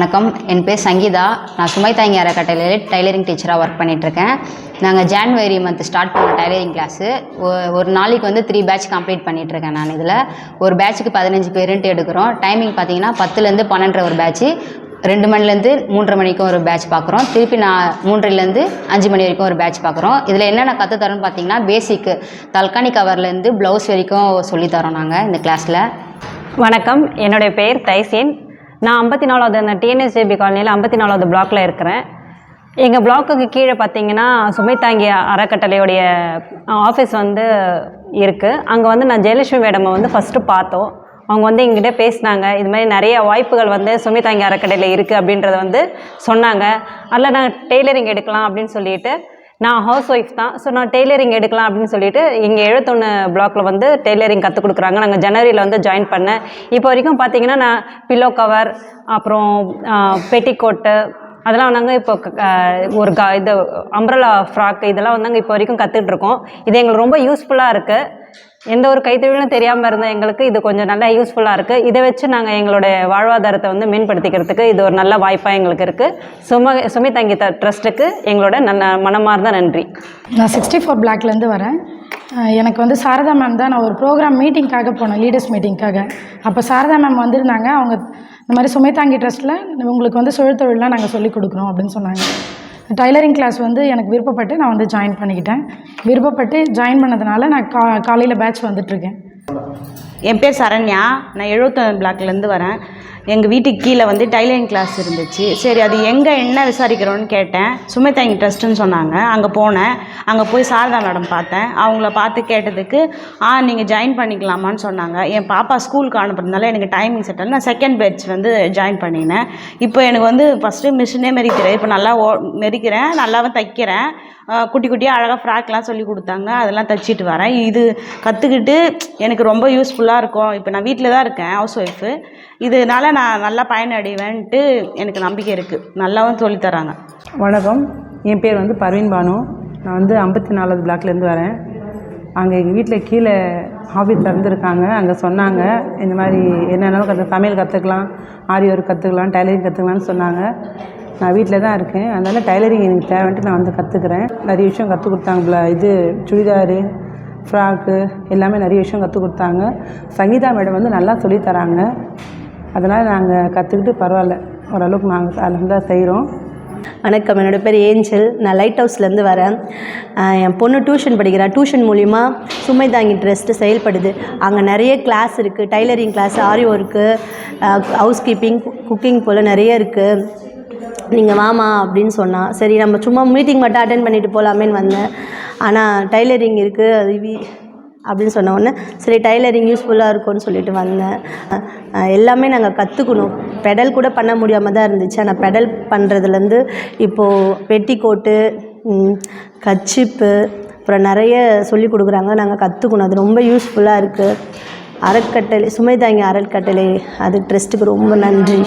வணக்கம். என் பேர் சங்கீதா. நான் சுமை தாங்கி அறக்கட்டளையில் டைலரிங் டீச்சராக ஒர்க் பண்ணிகிட்ருக்கேன் நாங்கள் ஜான்வரி மந்த் ஸ்டார்ட் பண்ண டைலரிங் கிளாஸு ஒரு நாளைக்கு வந்து த்ரீ பேட்ச் கம்ப்ளீட் பண்ணிகிட்ருக்கேன் நான் இதில். ஒரு பேட்சுக்கு பதினஞ்சு பேருன்ட்டு எடுக்கிறோம். டைமிங் பார்த்தீங்கன்னா பத்துலேருந்து பன்னெண்டரை ஒரு பேட்ச்சு ரெண்டு மணிலேருந்து மூன்றரை மணிக்கும் ஒரு பேட்ச் பார்க்குறோம் திருப்பி நான் மூன்றிலேருந்து அஞ்சு மணி வரைக்கும் ஒரு பேட்ச் பார்க்குறோம் இதில் என்னென்ன கற்றுத்தரோன்னு பார்த்தீங்கன்னா பேசிக்கு தல்கானி கவர்லேருந்து ப்ளவுஸ் வரைக்கும் சொல்லித்தரோம் நாங்கள் இந்த கிளாஸில் வணக்கம். என்னுடைய பெயர் தைசேன். நான் ஐம்பத்தி நாலாவது அந்த டிஎன்எஸ்ஜேபி காலனியில் ஐம்பத்தி நாலாவது பிளாக்ல இருக்கிறேன். எங்கள் பிளாக்குக்கு கீழே பார்த்தீங்கன்னா சுமை அறக்கட்டளையுடைய ஆஃபீஸ் வந்து இருக்குது அங்கே வந்து நான் ஜெயலட்சுமி மேடமை வந்து ஃபஸ்ட்டு பார்த்தோம். அவங்க வந்து எங்கிட்ட பேசினாங்க இது மாதிரி நிறைய வாய்ப்புகள் வந்து சுமை தாங்கி அறக்கட்டளையில் இருக்குது அப்படின்றத வந்து சொன்னாங்க. அதில் நான் டெய்லரிங் எடுக்கலாம் அப்படின்னு சொல்லிட்டு நான் ஹவுஸ் ஒய்ஃப் தான். ஸோ நான் டெய்லரிங் எடுக்கலாம் அப்படின்னு சொல்லிட்டு இங்கே எழுபத்தொன்று பிளாக்ல வந்து டெய்லரிங் கற்றுக் கொடுக்குறாங்க. நாங்கள் ஜனவரியில் வந்து ஜாயின் பண்ணேன். இப்போ வரைக்கும் பார்த்தீங்கன்னா நான் பில்லோ கவர் அப்புறம் பெட்டிக்கோட்டு அதெல்லாம் நாங்கள் இப்போ ஒரு க இது அம்ரலா ஃப்ராக் இதெல்லாம் வந்து நாங்கள் இப்போ வரைக்கும் கற்றுட்டு இருக்கோம். இது எங்களுக்கு ரொம்ப யூஸ்ஃபுல்லாக இருக்குது எந்த ஒரு கைத்தொழிலும் தெரியாமல் இருந்த எங்களுக்கு இது கொஞ்சம் நல்லா யூஸ்ஃபுல்லாக இருக்குது இதை வச்சு நாங்கள் எங்களுடைய வாழ்வாதாரத்தை வந்து மேம்படுத்திக்கிறதுக்கு இது ஒரு நல்ல வாய்ப்பாக எங்களுக்கு இருக்குது சும சுமி தங்கி ட்ரஸ்ட்டுக்கு எங்களோட நல்ல மனமார்ந்த நன்றி. நான் சிக்ஸ்டி ஃபோர் பிளாக்லேருந்து வரேன். எனக்கு வந்து சாரதா மேம் தான் நான் ஒரு ப்ரோக்ராம் மீட்டிங்க்காக போனேன் லீடர்ஸ் மீட்டிங்க்காக அப்போ சாரதா மேம் வந்திருந்தாங்க. அவங்க இந்த மாதிரி சுமைதாங்கி ட்ரஸ்ட்டில் உங்களுக்கு வந்து சுழல் தொழிலெலாம் நாங்கள் சொல்லிக் கொடுக்குறோம் அப்படின்னு சொன்னாங்க. டைலரிங் கிளாஸ் வந்து எனக்கு விருப்பப்பட்டு நான் வந்து ஜாயின் பண்ணிக்கிட்டேன். விருப்பப்பட்டு ஜாயின் பண்ணதுனால நான் கா காலையில் பேட்ச் வந்துட்டுருக்கேன் என் பேர் சரண்யா. நான் எழுபத்தொன்று பிளாக்லேருந்து வரேன். எங்கள் வீட்டுக்கு கீழே வந்து டைலரிங் கிளாஸ் இருந்துச்சு. சரி அது எங்கே என்ன விசாரிக்கிறோன்னு கேட்டேன். சுமிதா இங்கே ட்ரஸ்ட்டுன்னு சொன்னாங்க. அங்கே போனேன். அங்கே போய் சாரதா மேடம் பார்த்தேன். அவங்கள பார்த்து கேட்டதுக்கு ஆ நீங்கள் ஜாயின் பண்ணிக்கலாமான்னு சொன்னாங்க. என் பாப்பா ஸ்கூலுக்கு அனுப்புறதுனால எனக்கு டைமிங் செட் ஆகல. நான் செகண்ட் பேட்ச் வந்து ஜாயின் பண்ணினேன். இப்போ எனக்கு வந்து ஃபஸ்ட்டு மிஷினே மெரிக்கிறேன். இப்போ நல்லா ஓ மெரிக்கிறேன். நல்லாவும் தைக்கிறேன். குட்டி குட்டியாக அழகாக ஃப்ராக்லாம் சொல்லி கொடுத்தாங்க. அதெல்லாம் தைச்சிட்டு வரேன். இது கற்றுக்கிட்டு எனக்கு ரொம்ப யூஸ்ஃபுல்லாக இருக்கும். இப்போ நான் வீட்டில் தான் இருக்கேன் ஹவுஸ் ஒய்ஃபு இதனால நான் நல்லா பயனடைவேன்ட்டு எனக்கு நம்பிக்கை இருக்குது நல்லாவும் சொல்லித் தராங்க. வணக்கம். என் பேர் வந்து பர்வீன் பானு. நான் வந்து ஐம்பத்தி நாலாவது பிளாக்லேருந்து வரேன். அங்கே எங்கள் வீட்டில் கீழே ஆஃபீஸ் திறந்துருக்காங்க. அங்கே சொன்னாங்க இந்த மாதிரி என்னென்னாலும் கற்று சமையல் கற்றுக்கலாம் ஆரி ஒர்க் கற்றுக்கலாம் டைலரிங் கற்றுக்கலாம்னு சொன்னாங்க. நான் வீட்டில் தான் இருக்கேன். அதனால் டைலரிங் எனக்கு தேவைன்ட்டு நான் வந்து கற்றுக்குறேன் நிறைய விஷயம் கற்றுக் கொடுத்தாங்க இது சுடிதாரு ஃப்ராக்கு எல்லாமே நிறைய விஷயம் கற்றுக் கொடுத்தாங்க. சங்கீதா மேடம் வந்து நல்லா சொல்லித் தராங்க. அதனால் நாங்கள் கற்றுக்கிட்டு பரவாயில்ல. ஓரளவுக்கு நாங்கள் அதில் தான் செய்கிறோம் வணக்கம். என்னோடய பேர் ஏஞ்சல். நான் லைட் ஹவுஸ்லேருந்து வரேன். என் பொண்ணு டியூஷன் படிக்கிறா. டியூஷன் மூலிமா சுமை தாங்கி ட்ரெஸ்ட்டு செயல்படுது. அங்கே நிறைய கிளாஸ் இருக்குது tailoring class aari work housekeeping cooking போல் நிறைய இருக்குது நீங்கள் வாமா அப்படின்னு சொன்னால் சரி நம்ம சும்மா மீட்டிங் மட்டும் அட்டன் பண்ணிட்டு போகலாமேன்னு வந்தேன். ஆனால் டைலரிங் இருக்குது அது அப்படின்னு சொன்ன உடனே சரி டைலரிங் யூஸ்ஃபுல்லாக இருக்கும்னு சொல்லிட்டு வந்தேன். எல்லாமே நாங்கள் கற்றுக்கணும் பெடல் கூட பண்ண முடியாமல் தான் இருந்துச்சு. ஆனால் பெடல் பண்ணுறதுலேருந்து இப்போது பெட்டிக்கோட்டு கச்சிப்பு அப்புறம் நிறைய சொல்லி கொடுக்குறாங்க. நாங்கள் கற்றுக்கணும் அது ரொம்ப யூஸ்ஃபுல்லாக இருக்குது அறக்கட்டளை சுமை தாங்கி அறக்கட்டளை. அது ட்ரஸ்ட்டுக்கு ரொம்ப நன்றி.